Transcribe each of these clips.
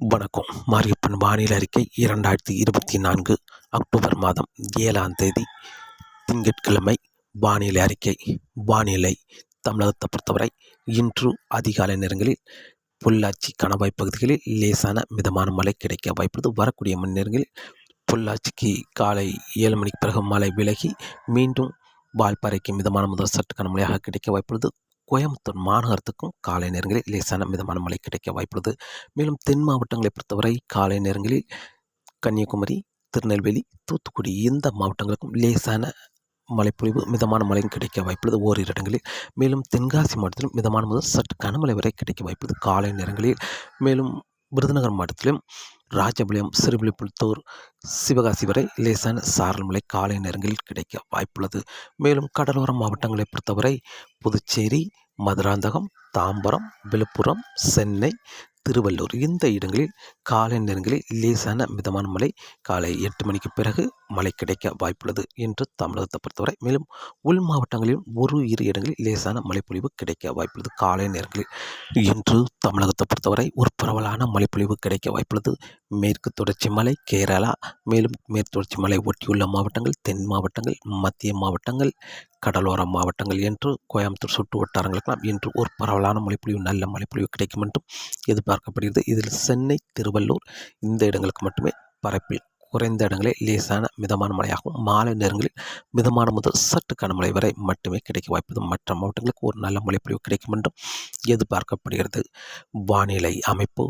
வணக்கம். மாரியப்பன் வானிலை அறிக்கை இரண்டாயிரத்தி இருபத்தி நான்கு அக்டோபர் மாதம் ஏழாம் தேதி. திங்கட்கிழமை வானிலை அறிக்கை. வானிலை தமிழகத்தை பொறுத்தவரை இன்று அதிகாலை நேரங்களில் பொள்ளாச்சி கணவாய் பகுதிகளில் லேசான மிதமான மழை கிடைக்க வாய்ப்புள்ளது. வரக்கூடிய மணி நேரங்களில் பொள்ளாச்சிக்கு காலை ஏழு மணிக்கு பிறகு மழை விலகி மீண்டும் வால்பாறைக்கு மிதமான முதல் சற்று கனமழையாக கிடைக்க வாய்ப்புள்ளது. கோயம்புத்தூர் மாநகரத்துக்கும் காலை நேரங்களில் லேசான மிதமான மழை கிடைக்க வாய்ப்புள்ளது. மேலும் தென் மாவட்டங்களை பொறுத்தவரை காலை நேரங்களில் கன்னியாகுமரி திருநெல்வேலி தூத்துக்குடி இந்த மாவட்டங்களுக்கும் லேசான மழைப்பொழிவு மிதமான மழையும் கிடைக்க வாய்ப்புள்ளது ஓரிரு இடங்களில். மேலும் தென்காசி மாவட்டத்திலும் மிதமான முதல் சற்று கனமழை வரை கிடைக்க வாய்ப்புள்ளது காலை நேரங்களில். மேலும் விருதுநகர் மாவட்டத்திலும் ராஜபாளையம் சிறுவில்லிபுத்தூர் சிவகாசி வரை லேசான சாரல் மழை காலை நேரங்களில் கிடைக்க வாய்ப்புள்ளது. மேலும் கடலோர மாவட்டங்களை பொறுத்தவரை புதுச்சேரி மதுராந்தகம் தாம்பரம் விழுப்புரம் சென்னை திருவள்ளூர். இந்த இடங்களில் காலை நேரங்களில் லேசான மிதமான மழை காலை எட்டு மணிக்கு பிறகு மழை கிடைக்க வாய்ப்புள்ளது என்று தமிழகத்தை பொறுத்தவரை. மேலும் உள் மாவட்டங்களிலும் ஒரு இரு இடங்களில் லேசான மழைப்பொழிவு கிடைக்க வாய்ப்புள்ளது காலை நேரங்களில். இன்று தமிழகத்தை பொறுத்தவரை ஒரு பரவலான மழைப்பொழிவு கிடைக்க வாய்ப்புள்ளது. மேற்கு தொடர்ச்சி மலை கேரளா மேலும் மேற்கு தொடர்ச்சி மலை ஒட்டியுள்ள மாவட்டங்கள் தென் மாவட்டங்கள் மத்திய மாவட்டங்கள் கடலோர மாவட்டங்கள் என்று கோயம்புத்தூர் சுற்று வட்டாரங்களுக்கெல்லாம் இன்று ஒரு பரவலான மழைப்பொழிவு நல்ல மழைப்பொழிவு கிடைக்கும் என்றும் எதிர்பார்க்கப்படுகிறது. இதில் சென்னை திருவள்ளூர் இந்த இடங்களுக்கு மட்டுமே பரப்பில் குறைந்த இடங்களில் லேசான மிதமான மழையாகவும் மாலை நேரங்களில் மிதமான முதல் சற்று கனமழை வரை மட்டுமே கிடைக்க வாய்ப்பது மற்ற மாவட்டங்களுக்கு ஒரு நல்ல மழைப்பொழிவு கிடைக்கும் என்றும் எதிர்பார்க்கப்படுகிறது. வானிலை அமைப்பு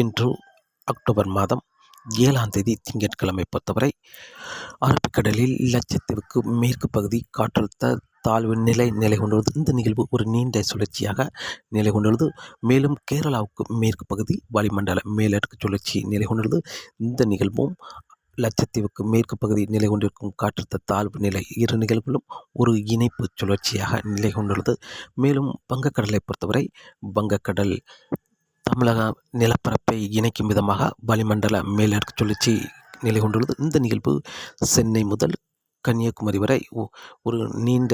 இன்று அக்டோபர் மாதம் ஏழாம் தேதி திங்கட்கிழமை பொறுத்தவரை அரபிக்கடலில் லட்சத்தீவுக்கு மேற்கு பகுதி காற்றழுத்த தாழ்வு நிலை நிலை கொண்டுள்ளது. இந்த நிகழ்வு ஒரு நீண்ட சுழற்சியாக நிலை கொண்டுள்ளது. மேலும் கேரளாவுக்கு மேற்கு பகுதி வளிமண்டல மேலடுக்கு சுழற்சி நிலை கொண்டுள்ளது. இந்த நிகழ்வும் லட்சத்தீவுக்கு மேற்கு பகுதி நிலை கொண்டிருக்கும் காற்றழுத்த தாழ்வு நிலை இரு நிகழ்வுகளும் ஒரு இணைப்பு சுழற்சியாக நிலை கொண்டுள்ளது. மேலும் வங்கக்கடலை பொறுத்தவரை வங்கக்கடல் தமிழக நிலப்பரப்பை இணைக்கும் விதமாக வளிமண்டல மேலடுக்கு சுழற்சி நிலை கொண்டுள்ளது. இந்த நிகழ்வு சென்னை முதல் கன்னியாகுமரி வரை ஒரு நீண்ட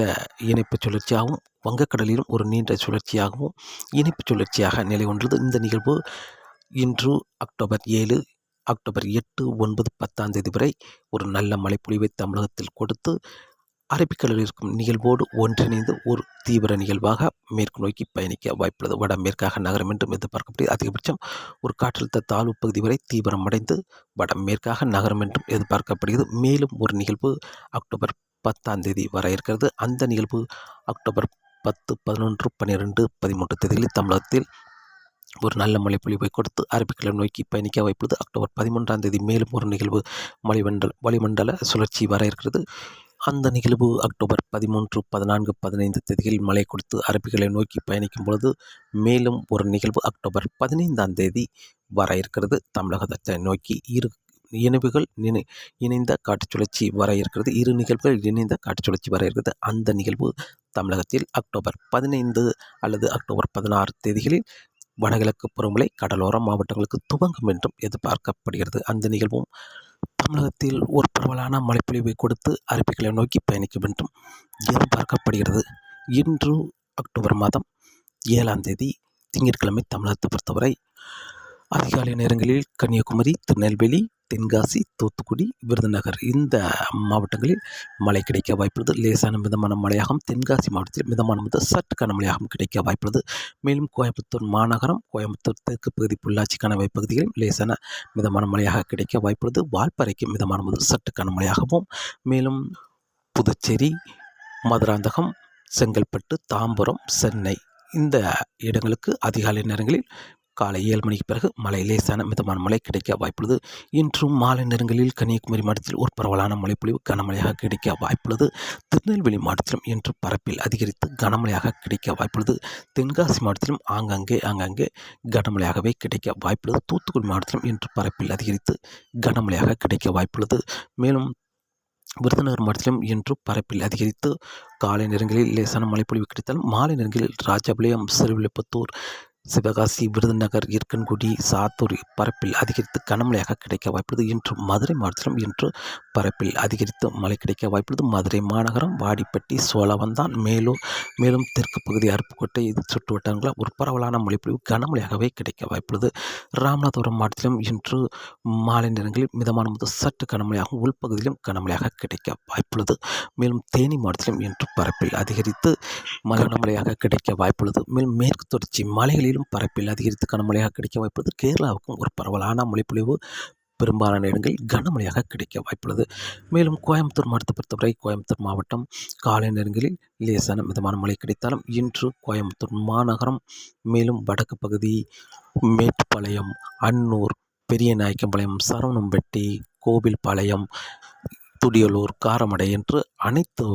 இணைப்பு சுழற்சியாகவும் வங்கக்கடலிலும் ஒரு நீண்ட சுழற்சியாகவும் இணைப்பு சுழற்சியாக நிலை கொண்டுள்ளது. இந்த நிகழ்வு இன்று அக்டோபர் ஏழு அக்டோபர் எட்டு ஒன்பது பத்தாம் தேதி வரை ஒரு நல்ல மழைப்பொழிவை தமிழகத்தில் கொடுத்து அரபிக்கடலில் இருக்கும் நிகழ்வோடு ஒன்றிணைந்து ஒரு தீவிர நிகழ்வாக மேற்கு நோக்கி பயணிக்க வாய்ப்புள்ளது. வடமேற்காக நகரம் என்றும் எதிர்பார்க்கப்படுகிறது. அதிகபட்சம் ஒரு காற்றழுத்த தாழ்வு பகுதி வரை தீவிரமடைந்து வடமேற்காக நகரம் என்றும் எதிர்பார்க்கப்படுகிறது. மேலும் ஒரு நிகழ்வு அக்டோபர் பத்தாம் தேதி வர இருக்கிறது. அந்த நிகழ்வு அக்டோபர் பத்து பதினொன்று பன்னிரெண்டு பதிமூன்று தேதிகளில் தமிழகத்தில் ஒரு நல்ல மழைப்பொழிவை கொடுத்து அரபிக்கடல் நோக்கி பயணிக்க வாய்ப்புள்ளது அக்டோபர் பதிமூன்றாம் தேதி மேலும் ஒரு நிகழ்வு வளிமண்டல வளிமண்டல சுழற்சி வர இருக்கிறது. அந்த நிகழ்வு அக்டோபர் பதிமூன்று பதினான்கு பதினைந்து தேதியில் மழை கொடுத்து அரபிகளை நோக்கி பயணிக்கும் பொழுது மேலும் ஒரு நிகழ்வு அக்டோபர் பதினைந்தாம் தேதி வர இருக்கிறது. தமிழகத்தை நோக்கி இரு இணைவுகள் நினை இணைந்த காட்டுச் சுழற்சி வர இருக்கிறது. இரு நிகழ்வுகள் இணைந்த காட்டுச் சுழற்சி வர இருக்கிறது. அந்த நிகழ்வு தமிழகத்தில் அக்டோபர் பதினைந்து அல்லது அக்டோபர் பதினாறு தேதிகளில் வடகிழக்கு புறமலை கடலோர மாவட்டங்களுக்கு துவங்கும் என்றும் எதிர்பார்க்கப்படுகிறது. அந்த நிகழ்வும் தமிழகத்தில் ஒரு பரவலான மழைப்பொழிவை கொடுத்து அரபிக்கலை நோக்கி பயணிக்கும் என்றும் எதிர்பார்க்கப்படுகிறது. இன்று அக்டோபர் மாதம் ஏழாம் தேதி திங்கட்கிழமை தமிழகத்தை பொறுத்தவரை அதிகாலை நேரங்களில் கன்னியாகுமரி திருநெல்வேலி தென்காசி தூத்துக்குடி விருதுநகர் இந்த மாவட்டங்களில் மழை கிடைக்க வாய்ப்புள்ளது. லேசான மிதமான மழையாகவும் தென்காசி மாவட்டத்தில் மிதமான முதல் சற்று கனமழையாகவும் கிடைக்க வாய்ப்புள்ளது. மேலும் கோயம்புத்தூர் மாநகரம் கோயம்புத்தூர் தெற்கு பகுதி பொள்ளாச்சி கணவை பகுதிகளில் லேசான மிதமான மழையாக கிடைக்க வாய்ப்புள்ளது. வால்பாறைக்கு மிதமான முதல் சற்று கனமழையாகவும் மேலும் புதுச்சேரி மதுராந்தகம் செங்கல்பட்டு தாம்பரம் சென்னை இந்த இடங்களுக்கு அதிகாலை நேரங்களில் காலை ஏழு மணிக்கு பிறகு மழை லேசான மிதமான மழை கிடைக்க வாய்ப்புள்ளது. இன்றும் மாலை நேரங்களில் கன்னியாகுமரி மாவட்டத்தில் ஒரு பரவலான மழைப்பொழிவு கனமழையாக கிடைக்க வாய்ப்புள்ளது. திருநெல்வேலி மாவட்டத்திலும் இன்று பரப்பில் அதிகரித்து கனமழையாக கிடைக்க வாய்ப்புள்ளது. தென்காசி மாவட்டத்திலும் ஆங்காங்கே ஆங்காங்கே கனமழையாகவே கிடைக்க வாய்ப்புள்ளது. தூத்துக்குடி மாவட்டத்திலும் இன்று பரப்பில் அதிகரித்து கனமழையாக கிடைக்க வாய்ப்புள்ளது. மேலும் விருதுநகர் மாவட்டத்திலும் இன்று பரப்பில் அதிகரித்து காலை நேரங்களில் லேசான மழைப்பொழிவு கிடைத்தாலும் மாலை நேரங்களில் ராஜபாளையம் சிறுவில்லிபுத்தூர் சிவகாசி விருதுநகர் இருக்கன்குடி சாத்தூர் பரப்பில் அதிகரித்து கனமழையாக கிடைக்க வாய்ப்புள்ளது. இன்று மதுரை மாவட்டத்திலும் இன்று பரப்பில் அதிகரித்து மழை கிடைக்க வாய்ப்புள்ளது. மதுரை மாநகரம் வாடிப்பட்டி சோழவந்தான் மேலும் மேலும் தெற்கு பகுதி அருப்புக்கோட்டை இது சுற்று வட்டாரங்களில் ஒரு பரவலான மொழிப்பொழிவு கனமழையாகவே கிடைக்க வாய்ப்புள்ளது. ராமநாதபுரம் மாவட்டத்திலும் இன்று மாலை நேரங்களில் மிதமான முதல் சற்று கனமழையாகவும் உள்பகுதியிலும் கனமழையாக கிடைக்க வாய்ப்புள்ளது. மேலும் தேனி மாவட்டத்திலும் இன்று பரப்பில் அதிகரித்து கனமழையாக கிடைக்க வாய்ப்புள்ளது. மேலும் மேற்கு தொடர்ச்சி மேலும் பரப்பில் அதிகரித்து கனமழையாக கிடைக்க வாய்ப்புள்ளது. கேரளாவுக்கும் ஒரு பரவலான மொழிப்பொழிவு பெரும்பாலான இடங்களில் கனமழையாக கிடைக்க வாய்ப்புள்ளது. மேலும் கோயம்புத்தூர் மாவட்டத்தை பொறுத்தவரை கோயம்புத்தூர் மாவட்டம் காலை நேரங்களில் லேசான மிதமான மழை கிடைத்தாலும் இன்று கோயம்புத்தூர் மாநகரம் மேலும் வடக்கு பகுதி மேட்டுப்பாளையம் அன்னூர் பெரியநாயக்கம்பாளையம் சரவணம்பட்டி கோவில்பாளையம் துடியலூர் காரமடை என்று அனைத்து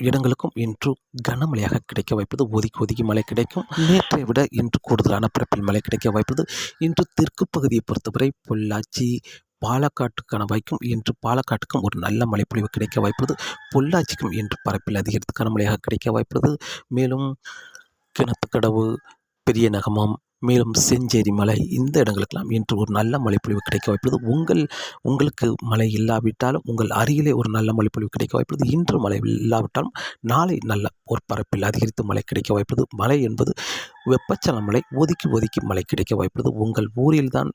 இடங்களுக்கும் இன்று கனமழையாக கிடைக்க வாய்ப்பது ஒதுக்கி ஒதுக்கி மழை கிடைக்கும். நேற்றை விட இன்று கூடுதலான பரப்பில் மழை கிடைக்க வாய்ப்பது. இன்று தெற்கு பகுதியை பொறுத்தவரை பொள்ளாச்சி பாலக்காட்டுக்கான வாய்க்கும் இன்று பாலக்காட்டுக்கும் ஒரு நல்ல மழைப்பொழிவு கிடைக்க வாய்ப்பது. பொள்ளாச்சிக்கும் இன்று பரப்பில் அதிகரித்து கனமழையாக கிடைக்க வாய்ப்பது. மேலும் கிணத்துக்கடவு பெரிய நகமம் மேலும் செஞ்சேரி மலை இந்த இடங்களுக்கெல்லாம் இன்று ஒரு நல்ல மழைப்பொழிவு கிடைக்க வாய்ப்புள்ளது. உங்கள் உங்களுக்கு மழை இல்லாவிட்டாலும் உங்கள் அருகிலே ஒரு நல்ல மழைப்பொழிவு கிடைக்க வாய்ப்புள்ளது. இன்று மழை இல்லாவிட்டாலும் நாளை நல்ல ஒரு பரப்பில் அதிகரித்து மழை கிடைக்க வாய்ப்புள்ளது. மழை என்பது வெப்பச்சல மழை ஒதுக்கி ஒதுக்கி மழை கிடைக்க வாய்ப்புள்ளது. உங்கள் ஊரில்தான்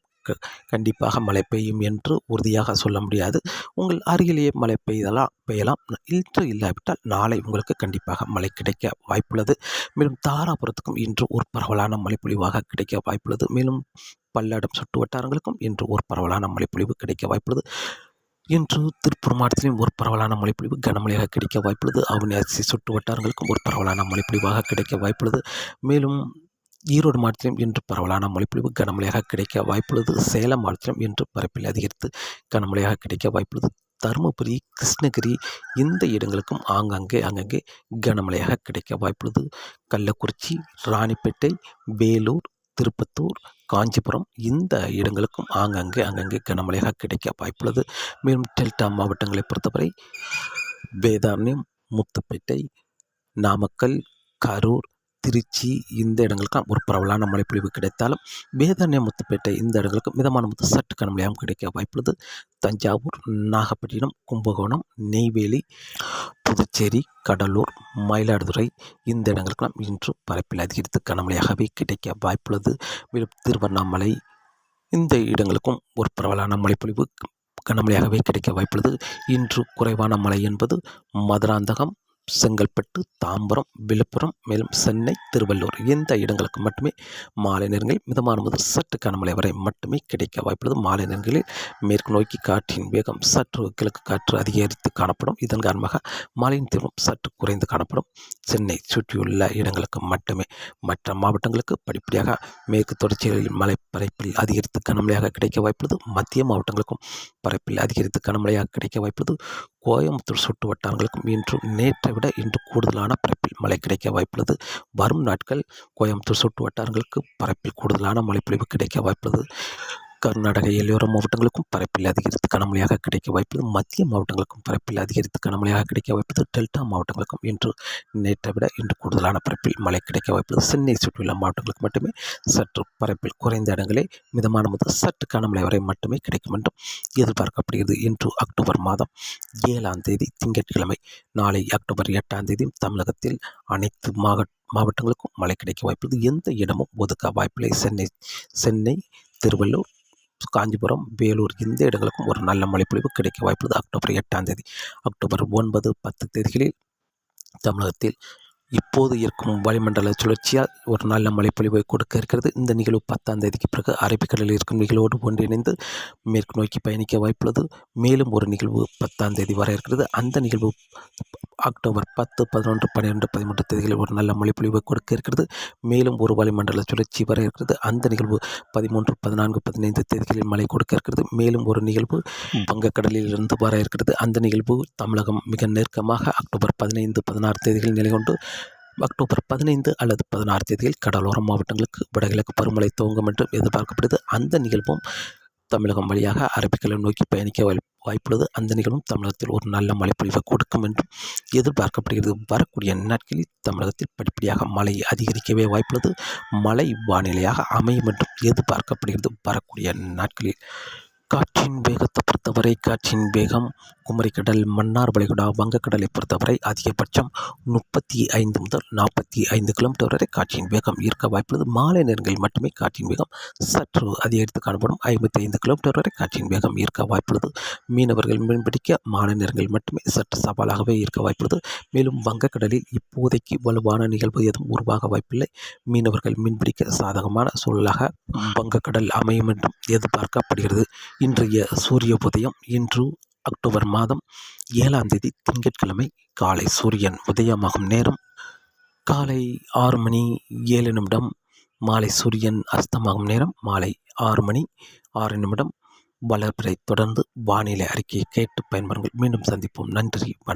கண்டிப்பாக மழை பெய்யும் என்று உறுதியாக சொல்ல முடியாது. உங்கள் அருகிலேயே மழை பெய்தலாம் பெய்யலாம். இன்று இல்லாவிட்டால் நாளை உங்களுக்கு கண்டிப்பாக மழை கிடைக்க வாய்ப்புள்ளது. மேலும் தாராபுரத்துக்கும் இன்று ஒரு பரவலான மழைப்பொழிவாக கிடைக்க வாய்ப்புள்ளது. மேலும் பல்லடம் சுற்று வட்டாரங்களுக்கும் இன்று ஒரு பரவலான மழைப்பொழிவு கிடைக்க வாய்ப்புள்ளது. இன்று திருப்பூர் மாவட்டத்திலும் ஒரு பரவலான மழைப்பொழிவு கனமழையாக கிடைக்க வாய்ப்புள்ளது. அவனியாசி சுற்று வட்டாரங்களுக்கும் ஒரு பரவலான மழைப்பொழிவாக கிடைக்க வாய்ப்புள்ளது. மேலும் ஈரோடு மாவட்டத்திலும் இன்று பரவலான மழைப்பொழிவு கனமழையாக கிடைக்க வாய்ப்புள்ளது. சேலம் மாவட்டத்திலும் இன்று பரப்பில் அதிகரித்து கனமழையாக கிடைக்க வாய்ப்புள்ளது. தருமபுரி கிருஷ்ணகிரி இந்த இடங்களுக்கும் ஆங்காங்கே அங்கங்கே கனமழையாக கிடைக்க வாய்ப்புள்ளது. கள்ளக்குறிச்சி ராணிப்பேட்டை வேலூர் திருப்பத்தூர் காஞ்சிபுரம் இந்த இடங்களுக்கும் ஆங்காங்கே அங்கங்கே கனமழையாக கிடைக்க வாய்ப்புள்ளது. மேலும் டெல்டா மாவட்டங்களை பொறுத்தவரை வேதாரண்யம் முத்துப்பேட்டை நாமக்கல் கரூர் திருச்சி இந்த இடங்களுக்கும் ஒரு பரவலான மழைப்பொழிவு கிடைத்தாலும் வேதாரண்யம் முத்துப்பேட்டை இந்த இடங்களுக்கு மிதமான முத்து சற்று கனமழையாகவும் கிடைக்க வாய்ப்புள்ளது தஞ்சாவூர் நாகப்பட்டினம் கும்பகோணம் நெய்வேலி புதுச்சேரி கடலூர் மயிலாடுதுறை இந்த இடங்களுக்கெல்லாம் இன்று பரப்பில் அதிகரித்து கனமழையாகவே கிடைக்க வாய்ப்புள்ளது மேலும் திருவண்ணாமலை இந்த இடங்களுக்கும் ஒரு பரவலான மழைப்பொழிவு கனமழையாகவே கிடைக்க வாய்ப்புள்ளது இன்று குறைவான மழை என்பது மதுராந்தகம் செங்கல்பட்டு தாம்பரம் விழுப்புரம் மேலும் சென்னை திருவள்ளூர் இந்த இடங்களுக்கு மட்டுமே மாலை நேரங்களில் மிதமான முதல் சற்று கனமழை வரை மட்டுமே கிடைக்க வாய்ப்புள்ளது. மாலை நேரங்களில் மேற்கு நோக்கி காற்றின் வேகம் சற்று கிழக்கு காற்று அதிகரித்து காணப்படும். இதன் காரணமாக மழையின் தீவிரம் சற்று குறைந்து காணப்படும். சென்னை சுற்றியுள்ள இடங்களுக்கு மட்டுமே மற்ற மாவட்டங்களுக்கு படிப்படியாக மேற்கு தொடர்ச்சிகளில் மழை பரப்பில் அதிகரித்து கனமழையாக கிடைக்க வாய்ப்புள்ளது. மத்திய மாவட்டங்களுக்கும் பரப்பில் அதிகரித்து கனமழையாக கிடைக்க வாய்ப்புள்ளது. கோயம்புத்தூர் சுற்று வட்டாரங்களுக்கும் இன்று நேற்றை விட இன்று கூடுதலான பரப்பில் மழை கிடைக்க வாய்ப்புள்ளது. வரும் நாட்கள் கோயம்புத்தூர் சுற்று வட்டாரங்களுக்கு பரப்பில் கூடுதலான மழைப்பொழிவு கிடைக்க வாய்ப்புள்ளது. கர்நாடக எல்லையோர மாவட்டங்களுக்கும் பரப்பில் அதிகரித்து கனமழையாக கிடைக்க வாய்ப்பது மத்திய மாவட்டங்களுக்கும் பரப்பில் அதிகரித்து கனமழையாக கிடைக்க வாய்ப்பது டெல்டா மாவட்டங்களுக்கும் இன்று நேற்றை விட இன்று கூடுதலான பரப்பில் மழை கிடைக்க வாய்ப்பது சென்னை சுற்றியுள்ள மாவட்டங்களுக்கு மட்டுமே சற்று பரப்பில் குறைந்த இடங்களே மிதமான முதல் சற்று கனமழை வரை மட்டுமே கிடைக்கும் என்றும் எதிர்பார்க்கப்படுகிறது. இன்று அக்டோபர் மாதம் ஏழாம் தேதி திங்கட்கிழமை நாளை அக்டோபர் எட்டாம் தேதியும் தமிழகத்தில் அனைத்து மாவட்ட மாவட்டங்களுக்கும் மழை கிடைக்க வாய்ப்புள்ளது. எந்த இடமும் ஒதுக்க வாய்ப்பில்லை. சென்னை சென்னை திருவள்ளூர் காஞ்சிபுரம் வேலூர் இந்த இடங்களுக்கும் ஒரு நல்ல மழைப்பொழிவு கிடைக்க வாய்ப்புள்ளது. அக்டோபர் எட்டாம் தேதி அக்டோபர் ஒன்பது பத்து தேதிகளில் தமிழகத்தில் இப்போது இருக்கும் வளிமண்டல சுழற்சியால் ஒரு நல்ல மழைப்பொழிவை கொடுக்க இருக்கிறது. இந்த நிகழ்வு பத்தாம் தேதிக்கு பிறகு அரபிக்கடலில் இருக்கும் நிகழ்வோடு ஒன்றிணைந்து மேற்கு நோக்கி பயணிக்க வாய்ப்புள்ளது. மேலும் ஒரு நிகழ்வு பத்தாம் தேதி வர இருக்கிறது. அந்த நிகழ்வு அக்டோபர் பத்து பதினொன்று பன்னிரெண்டு பதிமூன்று தேதிகளில் ஒரு நல்ல மழைப்பொழிவை கொடுக்க இருக்கிறது. மேலும் ஒரு வளிமண்டல சுழற்சி வர இருக்கிறது. அந்த நிகழ்வு பதிமூன்று பதினான்கு பதினைந்து தேதிகளில் மழை கொடுக்க இருக்கிறது. மேலும் ஒரு நிகழ்வு வங்கக்கடலில் இருந்து வர இருக்கிறது. அந்த நிகழ்வு தமிழகம் மிக நெருக்கமாக அக்டோபர் பதினைந்து பதினாறு தேதிகளில் நிலை கொண்டு அக்டோபர் பதினைந்து அல்லது பதினாறு தேதியில் கடலோர மாவட்டங்களுக்கு வடகிழக்கு பருமழை துவங்கும் என்றும் எதிர்பார்க்கப்படுது. அந்த நிகழ்வும் தமிழகம் வழியாக அரபிக்கடலை நோக்கி பயணிக்க வாய்ப்புள்ளது. அந்த நிகழ்வும் தமிழகத்தில் ஒரு நல்ல மழைப்பொழிவை கொடுக்கும் என்றும் எதிர்பார்க்கப்படுகிறது. வரக்கூடிய நாட்களில் தமிழகத்தில் படிப்படியாக மழை அதிகரிக்கவே வாய்ப்புள்ளது. மழை வானிலையாக அமையும் என்றும் எதிர்பார்க்கப்படுகிறது. வரக்கூடிய நாட்களில் காற்றின் வேகத்தை பொறுத்தவரை காற்றின் வேகம் குமரிக்கடல் மன்னார் வளைகுடா வங்கக்கடலை பொறுத்தவரை அதிகபட்சம் முப்பத்தி ஐந்து முதல் நாற்பத்தி ஐந்து கிலோமீட்டர் வரை காற்றின் வேகம் இருக்க வாய்ப்புள்ளது. மாலை நேரங்களில் மட்டுமே காற்றின் வேகம் சற்று அதிகரித்து காணப்படும். ஐம்பத்தி ஐந்து கிலோமீட்டர் வரை காற்றின் வேகம் இருக்க வாய்ப்புள்ளது. மீனவர்கள் மீன்பிடிக்க மாலை நேரங்களில் மட்டுமே சற்று சவாலாகவே இருக்க வாய்ப்புள்ளது. மேலும் வங்கக்கடலில் இப்போதைக்கு வலுவான நிகழ்வு எதுவும் உருவாக வாய்ப்பில்லை. மீனவர்கள் மீன்பிடிக்க சாதகமான சூழலாக வங்கக்கடல் அமையும் என்றும் எதிர்பார்க்கப்படுகிறது. இன்றைய சூரிய உதயம் இன்று அக்டோபர் மாதம் ஏழாம் தேதி திங்கட்கிழமை காலை சூரியன் உதயமாகும் நேரம் காலை ஆறு மணி ஏழு நிமிடம் மாலை சூரியன் அஸ்தமாகும் நேரம் மாலை ஆறு மணி ஆறு நிமிடம். வளர்பிறை தொடர்ந்து வானிலை அறிக்கையை கேட்டு பயன்பெறுங்கள். மீண்டும் சந்திப்போம். நன்றி வணக்கம்.